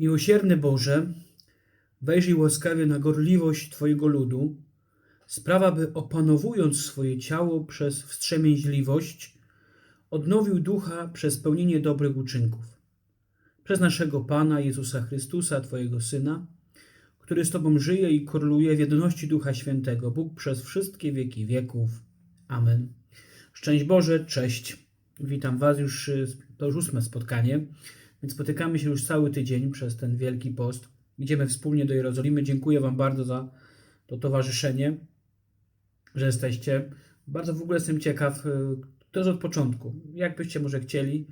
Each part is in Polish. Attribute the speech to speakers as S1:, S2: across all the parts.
S1: Miłosierny Boże, wejrzyj łaskawie na gorliwość Twojego ludu, sprawa, by opanowując swoje ciało przez wstrzemięźliwość, odnowił ducha przez pełnienie dobrych uczynków. Przez naszego Pana Jezusa Chrystusa, Twojego Syna, który z Tobą żyje i króluje w jedności Ducha Świętego, Bóg przez wszystkie wieki wieków. Amen. Szczęść Boże, cześć. Witam Was już, y, to już ósme spotkanie, więc spotykamy się już cały tydzień przez ten Wielki Post. Idziemy wspólnie do Jerozolimy. Dziękuję Wam bardzo za to towarzyszenie, że jesteście. Bardzo w ogóle jestem ciekaw, y, to jest od początku. Jakbyście może chcieli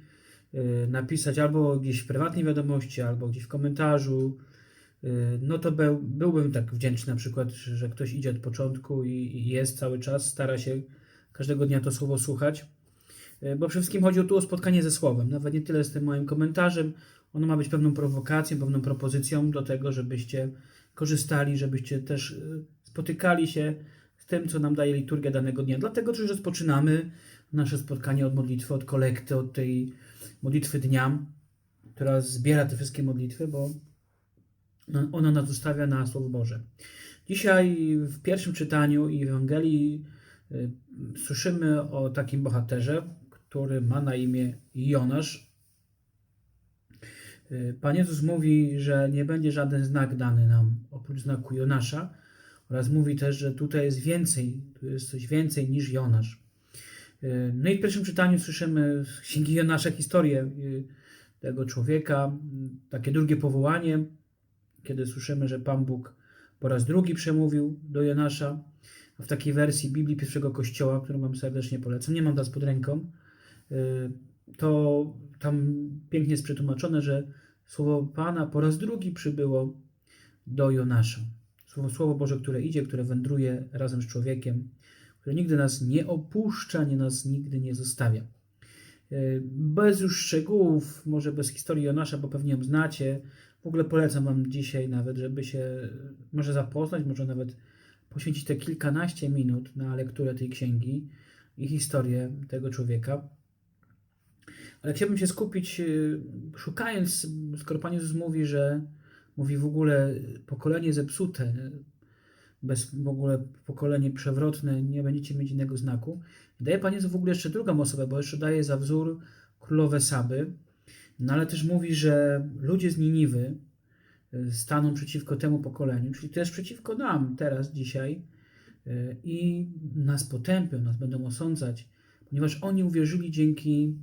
S1: y, napisać albo gdzieś w prywatnej wiadomości, albo gdzieś w komentarzu, y, no to był, byłbym tak wdzięczny na przykład, że ktoś idzie od początku i, i jest cały czas, stara się każdego dnia to słowo słuchać. Y, Bo przede wszystkim chodzi tu o spotkanie ze słowem. Nawet nie tyle z tym moim komentarzem. Ono ma być pewną prowokacją, pewną propozycją do tego, żebyście korzystali, żebyście też y, spotykali się z tym, co nam daje liturgia danego dnia. Dlatego też rozpoczynamy nasze spotkanie od modlitwy, od kolekty, od tej modlitwy dnia, która zbiera te wszystkie modlitwy, bo no, ona nas zostawia na Słowo Boże. Dzisiaj w pierwszym czytaniu i Ewangelii y, słyszymy o takim bohaterze, który ma na imię Jonasz. Y, Pan Jezus mówi, że nie będzie żaden znak dany nam oprócz znaku Jonasza oraz mówi też, że tutaj jest więcej, tu jest coś więcej niż Jonasz. Y, No i w pierwszym czytaniu słyszymy z Księgi Jonasza historię y, tego człowieka, takie drugie powołanie, kiedy słyszymy, że Pan Bóg po raz drugi przemówił do Jonasza, w takiej wersji Biblii pierwszego Kościoła, którą Wam serdecznie polecam, nie mam teraz pod ręką, to tam pięknie jest przetłumaczone, że słowo Pana po raz drugi przybyło do Jonasza. Słowo, słowo Boże, które idzie, które wędruje razem z człowiekiem, które nigdy nas nie opuszcza, nie nas nigdy nie zostawia. Y, Bez już szczegółów, może bez historii Jonasza, bo pewnie ją znacie. W ogóle polecam Wam dzisiaj nawet, żeby się y, może zapoznać, może nawet poświęcić te kilkanaście minut na lekturę tej księgi i historię tego człowieka. Ale chciałbym się skupić, y, szukając, skoro Pan Jezus mówi, że mówi w ogóle pokolenie zepsute, bez w ogóle pokolenie przewrotne, nie będziecie mieć innego znaku. Daje Pan Jezus w ogóle jeszcze drugą osobę, bo jeszcze daje za wzór królowę Saby, no ale też mówi, że ludzie z Niniwy y, staną przeciwko temu pokoleniu, czyli też przeciwko nam teraz, dzisiaj y, i nas potępią, nas będą osądzać, ponieważ oni uwierzyli dzięki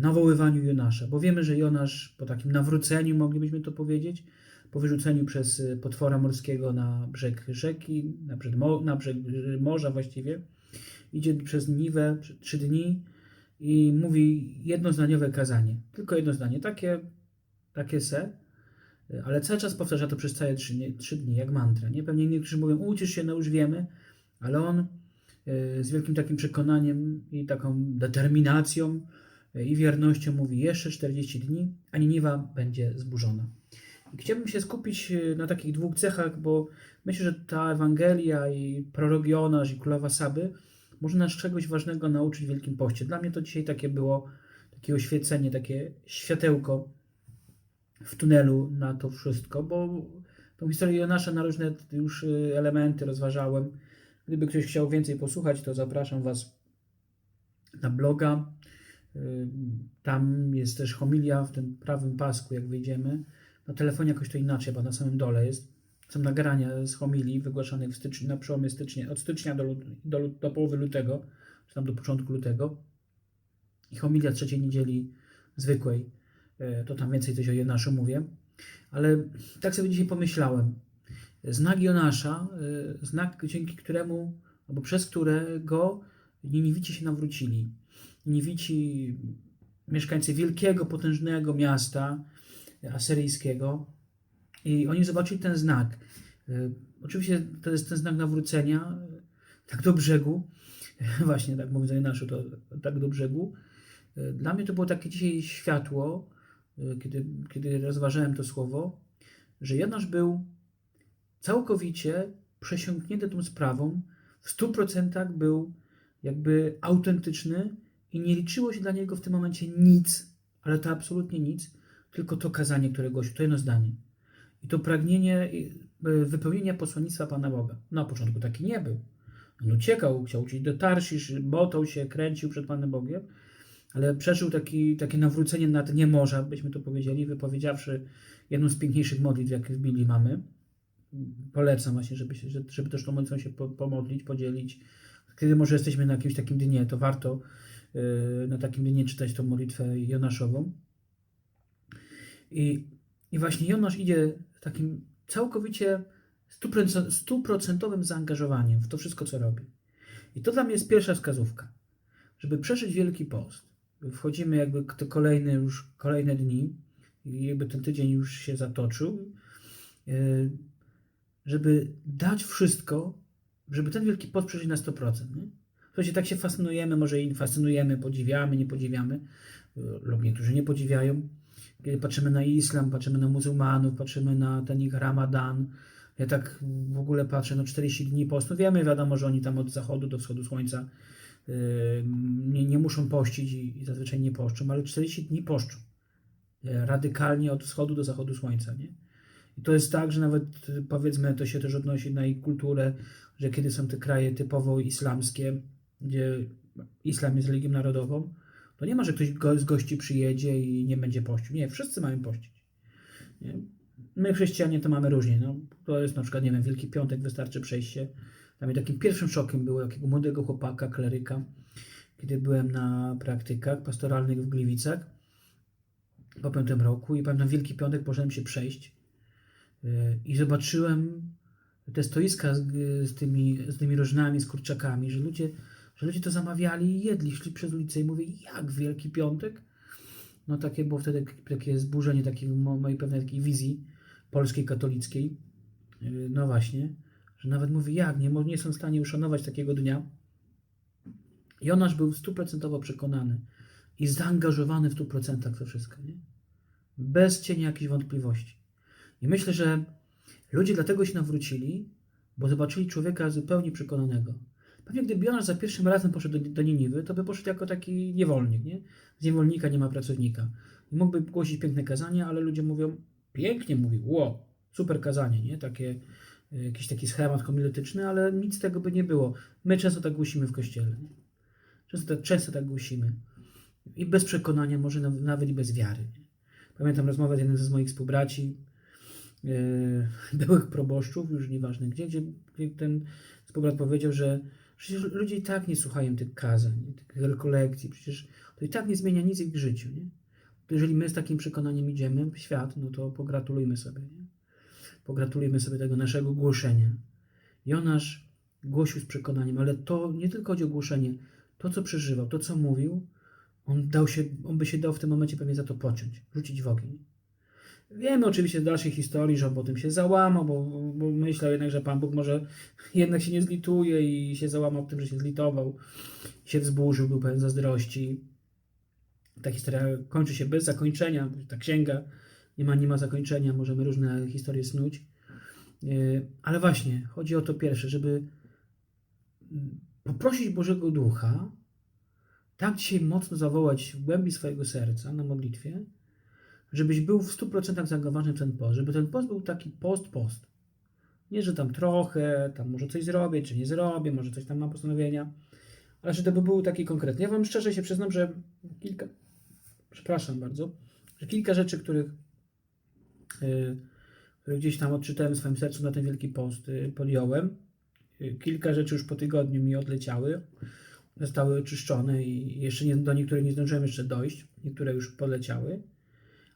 S1: nawoływaniu Jonasza, bo wiemy, że Jonasz po takim nawróceniu, moglibyśmy to powiedzieć, po wyrzuceniu przez y, potwora morskiego na brzeg rzeki, na na brzeg y, morza właściwie, idzie przez Niwę trzy dni i mówi jednozdaniowe kazanie. Tylko jedno zdanie, takie, takie se, y, ale cały czas powtarza to przez całe trzy, nie- trzy dni, jak mantra. Nie? Pewnie niektórzy mówią, ucisz się, no już wiemy, ale on y, z wielkim takim przekonaniem i taką determinacją y, i wiernością mówi jeszcze 40 dni, a Niniwa będzie zburzona. I chciałbym się skupić y, na takich dwóch cechach, bo myślę, że ta Ewangelia i prorok Jonasz i Królowa Saby może nas czegoś ważnego nauczyć w Wielkim Poście. Dla mnie to dzisiaj takie było takie oświecenie, takie światełko w tunelu na to wszystko, bo tą historię Jonasza na różne już y, elementy rozważałem. Gdyby ktoś chciał więcej posłuchać, to zapraszam Was na bloga. Tam jest też homilia w tym prawym pasku, jak wyjdziemy. Na telefonie jakoś to inaczej, bo na samym dole jest. Są nagrania z homilii wygłaszanych w styczniu, na przełomie stycznia, od stycznia do, do, do połowy lutego, czy tam do początku lutego. I homilia trzeciej niedzieli zwykłej. Y, To tam więcej coś o Jonaszu mówię. Ale tak sobie dzisiaj pomyślałem. Znak Jonasza, y, znak dzięki któremu, albo przez którego Niniwici się nawrócili. Niniwici, mieszkańcy wielkiego, potężnego miasta asyryjskiego i oni zobaczyli ten znak. Y, Oczywiście to jest ten znak nawrócenia, y, tak do brzegu, właśnie tak o Jonaszu, to tak do brzegu. Dla mnie to było takie dzisiaj światło, kiedy, kiedy rozważałem to słowo, że Jonasz był całkowicie przesiąknięty tą sprawą, w stu procentach był jakby autentyczny i nie liczyło się dla niego w tym momencie nic, ale to absolutnie nic, tylko to kazanie, które głosił, to jedno zdanie. I to pragnienie y, wypełnienia posłannictwa Pana Boga. Na początku taki nie był. On uciekał, chciał uciec do Tarszisz, botał się, kręcił przed Panem Bogiem, ale przeżył taki, takie nawrócenie na dnie morza, byśmy to powiedzieli, wypowiedziawszy jedną z piękniejszych modlitw, jakie w Biblii mamy. Polecam właśnie, żeby, się, żeby też tą modlitwą się pomodlić, podzielić. Kiedy może jesteśmy na jakimś takim dnie, to warto na takim dnie czytać tą modlitwę Jonaszową. I, i właśnie Jonasz idzie takim całkowicie stuprocentowym zaangażowaniem w to wszystko, co robi. I to dla mnie jest pierwsza wskazówka. Żeby przeżyć Wielki Post, wchodzimy jakby te kolejne już kolejne dni i jakby ten tydzień już się zatoczył, yy, żeby dać wszystko, żeby ten Wielki Post przeżyć na 100%. Nie? Słuchajcie, tak się fascynujemy, może i fascynujemy, podziwiamy, nie podziwiamy, yy, lub niektórzy nie podziwiają. Kiedy patrzymy na islam, patrzymy na muzułmanów, patrzymy na ten ich ramadan, ja tak w ogóle patrzę, no 40 dni postu, wiemy, wiadomo, że oni tam od zachodu do wschodu słońca yy, nie, nie muszą pościć i, i zazwyczaj nie poszczą, ale 40 dni poszczą. Yy, radykalnie od wschodu do zachodu słońca, nie? I to jest tak, że nawet powiedzmy, to się też odnosi na ich kulturę, że kiedy są te kraje typowo islamskie, gdzie islam jest religią narodową, to nie ma, że ktoś go, z gości przyjedzie i nie będzie pościł. Nie, wszyscy mają pościć. Nie? My chrześcijanie to mamy różnie. No, to jest na przykład, nie wiem, Wielki Piątek, wystarczy przejście. Dla mnie takim pierwszym szokiem było jakiego młodego chłopaka, kleryka, kiedy byłem na praktykach pastoralnych w Gliwicach po piątym roku i pamiętam Wielki Piątek poszedłem się przejść yy, i zobaczyłem te stoiska z, z, tymi, z tymi rożnami, z kurczakami, że ludzie, że ludzie to zamawiali i jedli, szli przez ulicę i mówię, jak Wielki Piątek? No takie było wtedy takie zburzenie takiej mojej pewnej takiej wizji polskiej katolickiej. Yy, no właśnie, że nawet mówi, jak, nie, nie są w stanie uszanować takiego dnia. Jonasz był stuprocentowo przekonany i zaangażowany w 100% w to wszystko, nie? Bez cienia jakichś wątpliwości. I myślę, że ludzie dlatego się nawrócili, bo zobaczyli człowieka zupełnie przekonanego. Pewnie gdyby Jonasz za pierwszym razem poszedł do, do Niniwy, to by poszedł jako taki niewolnik, nie? Z niewolnika nie ma pracownika. I mógłby głosić piękne kazania, ale ludzie mówią, pięknie mówi, ło, super kazanie, nie? Takie, jakiś taki schemat homiletyczny, ale nic tego by nie było. My często tak głosimy w kościele. Często, często tak głosimy. I bez przekonania, może nawet i bez wiary. Pamiętam rozmowę z jednym z moich współbraci, yy, byłych proboszczów, już nieważne gdzie, gdzie, gdzie ten współbrat powiedział, że przecież ludzie i tak nie słuchają tych kazań, tych rekolekcji, przecież to i tak nie zmienia nic w ich życiu. Nie? To jeżeli my z takim przekonaniem idziemy w świat, no to pogratulujmy sobie. Nie? Pogratulujmy sobie tego naszego głoszenia. Jonasz głosił z przekonaniem, ale to nie tylko chodzi o głoszenie, to co przeżywał, to co mówił, on, dał się, on by się dał w tym momencie pewnie za to pociąć, rzucić w ogień. Wiemy oczywiście z dalszej historii, że on potem się załamał, bo, bo myślał jednak, że Pan Bóg może jednak się nie zlituje i się załamał tym, że się zlitował, się wzburzył, był pełen zazdrości. Ta historia kończy się bez zakończenia, ta księga nie ma, nie ma zakończenia, możemy różne historie snuć. Ale właśnie, chodzi o to pierwsze, żeby poprosić Bożego Ducha, tak dzisiaj mocno zawołać w głębi swojego serca na modlitwie, żebyś był w 100% zaangażowany w ten post, żeby ten post był taki post-post. Nie, że tam trochę, tam może coś zrobię, czy nie zrobię, może coś tam mam postanowienia, ale że to by był taki konkretny. Ja Wam szczerze się przyznam, że kilka, przepraszam bardzo, że kilka rzeczy, których, yy, gdzieś tam odczytałem w swoim sercu na ten wielki post, yy, podjąłem. Yy, kilka rzeczy już po tygodniu mi odleciały, zostały oczyszczone i jeszcze nie, do niektórych nie zdążyłem jeszcze dojść, niektóre już podleciały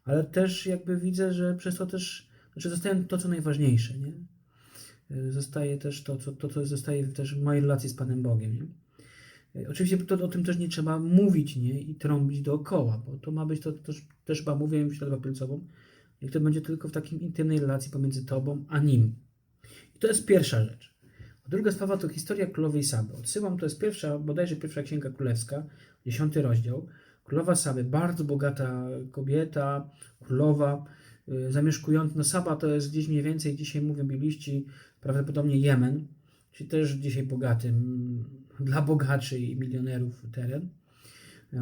S1: ale też jakby widzę, że przez to też, znaczy zostaje to, co najważniejsze, nie? Zostaje też to, co, to, co zostaje też w mojej relacji z Panem Bogiem, nie? Oczywiście to, o tym też nie trzeba mówić, nie? I trąbić dookoła, bo to ma być, to, to też, chyba mówię w środę pilcową, niech to będzie tylko w takim intymnej relacji pomiędzy Tobą a Nim. I to jest pierwsza rzecz. A druga sprawa to historia królowej Saby. Odsyłam, to jest pierwsza, bodajże pierwsza księga królewska, dziesiąty rozdział, Królowa Saby, bardzo bogata kobieta, królowa, y, zamieszkująca, no Saba to jest gdzieś mniej więcej, dzisiaj mówią bibliści, prawdopodobnie Jemen, czyli też dzisiaj bogaty, dla bogaczy i milionerów teren.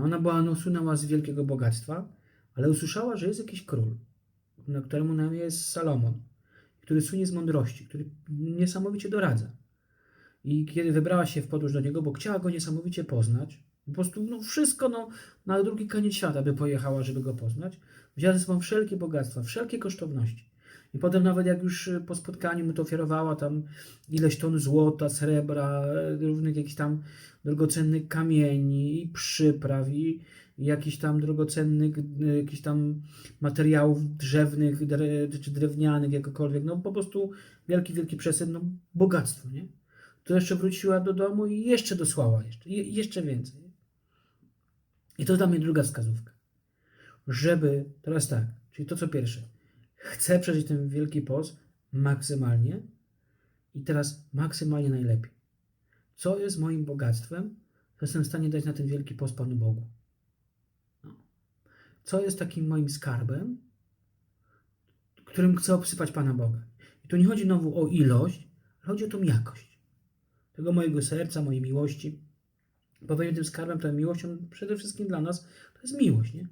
S1: Ona była, no, słynęła z wielkiego bogactwa, ale usłyszała, że jest jakiś król, na któremu nam jest Salomon, który słynie z mądrości, który niesamowicie doradza. I kiedy wybrała się w podróż do niego, bo chciała go niesamowicie poznać, po prostu no, wszystko no, na drugi koniec świata by pojechała, żeby go poznać, wzięła ze sobą wszelkie bogactwa, wszelkie kosztowności. I potem nawet jak już y, po spotkaniu mu to ofiarowała tam ileś ton złota, srebra, e, różnych jakichś tam drogocennych kamieni i przypraw i jakichś tam drogocennych, y, jakichś tam materiałów drzewnych czy drewnianych, jakokolwiek, no po prostu wielki, wielki przesyp, no bogactwo, nie? To jeszcze wróciła do domu i jeszcze dosłała, jeszcze, je, jeszcze więcej. I to dla mnie druga wskazówka. Żeby, teraz tak, czyli to co pierwsze, chcę przeżyć ten wielki post maksymalnie i teraz maksymalnie najlepiej. Co jest moim bogactwem, to jestem w stanie dać na ten wielki post Panu Bogu. No. Co jest takim moim skarbem, którym chcę obsypać Pana Boga. I tu nie chodzi znowu o ilość, ale chodzi o tą jakość. Tego mojego serca, mojej miłości. Będzie tym skarbem, tą miłością przede wszystkim dla nas to jest miłość, nie?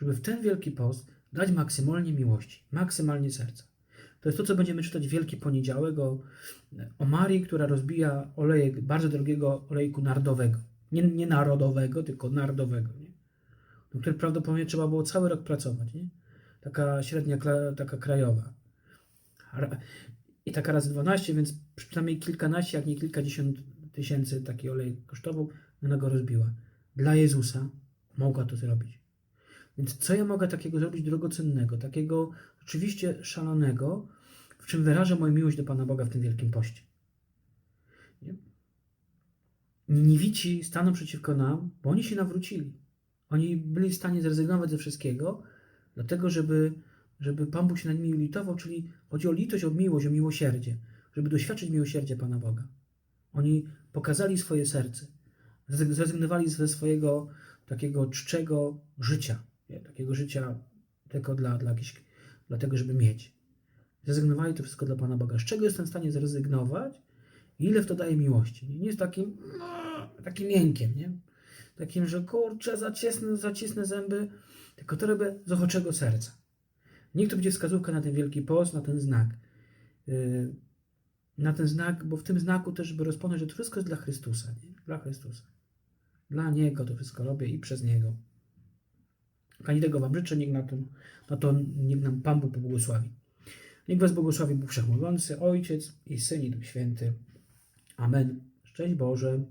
S1: Żeby w ten wielki post dać maksymalnie miłości, maksymalnie serca. To jest to, co będziemy czytać Wielki Poniedziałek o, o Marii, która rozbija olejek, bardzo drogiego olejku nardowego. Nie, nie narodowego, tylko nardowego, nie? Do którego prawdopodobnie trzeba było cały rok pracować, nie? Taka średnia, taka krajowa. Ra- I taka razy 12, więc przynajmniej kilkanaście, jak nie kilkadziesiąt tysięcy taki olej kosztował, ona go rozbiła. Dla Jezusa mogła to zrobić. Więc co ja mogę takiego zrobić drogocennego, takiego oczywiście szalonego, w czym wyrażę moją miłość do Pana Boga w tym wielkim poście? Nie? Niwici staną przeciwko nam, bo oni się nawrócili. Oni byli w stanie zrezygnować ze wszystkiego, dlatego żeby, żeby Pan Bóg się nad nimi ulitował, czyli chodzi o litość, o miłość, o miłosierdzie, żeby doświadczyć miłosierdzia Pana Boga. Oni pokazali swoje serce, zrezygnowali ze swojego takiego czczego życia, nie? takiego życia tylko dla, dla, jakichś, dla tego, żeby mieć. Zrezygnowali to wszystko dla Pana Boga. Z czego jestem w stanie zrezygnować? Ile w to daje miłości? Nie, nie jest takim, no, takim miękkiem, nie? Takim, że kurczę, zacisnę, zacisnę zęby, tylko to robię z ochoczego serca. Niech to będzie wskazówka na ten wielki post, na ten znak. Yy, na ten znak, bo w tym znaku też, by rozpoznać, że to wszystko jest dla Chrystusa, nie? Dla Chrystusa. Dla Niego to wszystko robię i przez Niego. Pani tego Wam życzę, niech na, tym, na to niech nam Pan Bóg pobłogosławi. Niech Was błogosławi Bóg Wszechmogący, Ojciec i Syn i Duch Święty. Amen. Szczęść Boże.